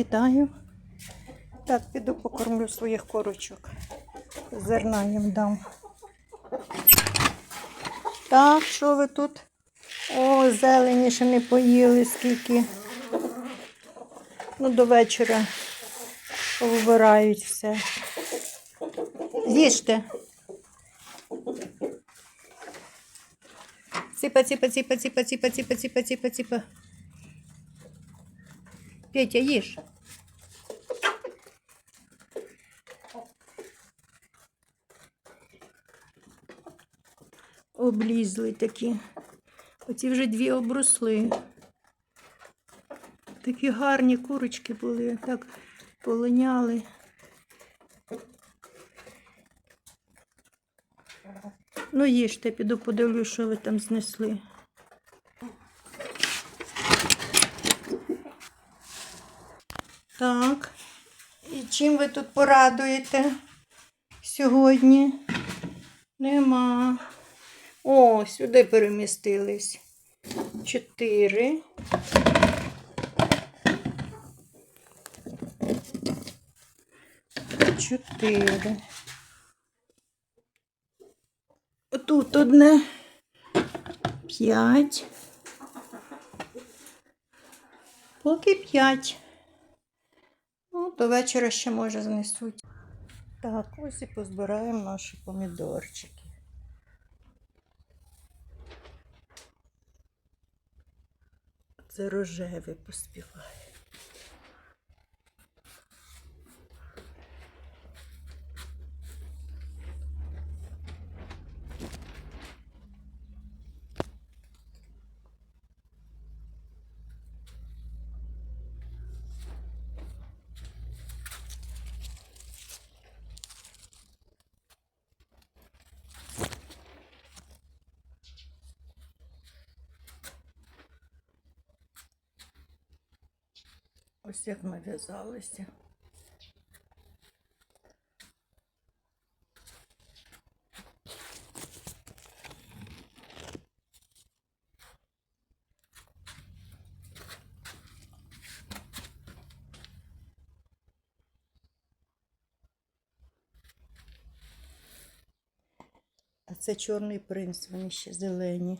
Вітаю. Так, піду покормлю своїх корочок. Зерна їм дам. Так, що ви тут? О, зелені ще не поїли скільки. Ну, до вечора повбирають все. Їжте. Ціпа, ціпа, ціпа, ціпа, ціпа, ціпа, ціпа, ціпа, ціпа. Петя, їж. Облізли такі. Оці вже дві обросли. Такі гарні курочки були, так полиняли. Ну, їжте, піду подивлюсь, що ви там знесли. Так. І чим ви тут порадуєте сьогодні? Нема. О, сюди перемістились. Чотири. Чотири. Тут одне. П'ять. Поки п'ять. Ну, до вечора ще може знесуть. Так, ось і позбираємо наші помідорчики. Це рожевий поспіває. Ось як ми в'язалися. А це чорний принц, вони ще зелені.